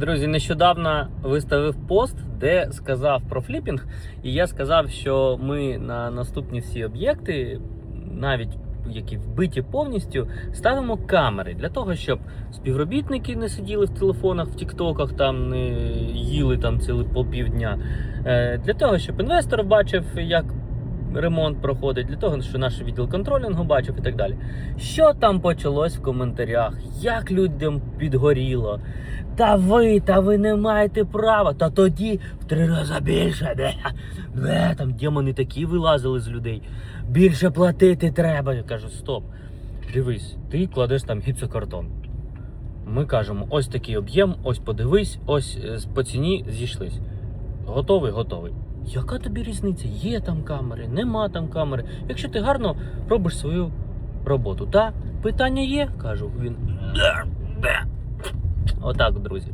Друзі, нещодавно виставив пост, де сказав про фліпінг, і я сказав, що ми на наступні всі об'єкти, навіть які вбиті повністю, ставимо камери для того, щоб співробітники не сиділи в телефонах, в тіктоках, там не їли там цілий по півдня. Е, Для того, щоб інвестор бачив, як ремонт проходить, для того, щоб наш відділ контролінгу бачив і так далі. Що там почалось в коментарях? Як людям підгоріло? Та ви, та ви не маєте права, та тоді в три рази більше. Де, де, там демони такі вилазили з людей. Більше платити треба. Я кажу, стоп. Дивись, ти кладеш там гіпсокартон. Ми кажемо, ось такий об'єм, ось подивись, ось е, по ціні зійшлись. Готовий, готовий. Яка тобі різниця? Є там камери, нема там камери. Якщо ти гарно робиш свою роботу, та питання є, кажу він. Отак, друзі.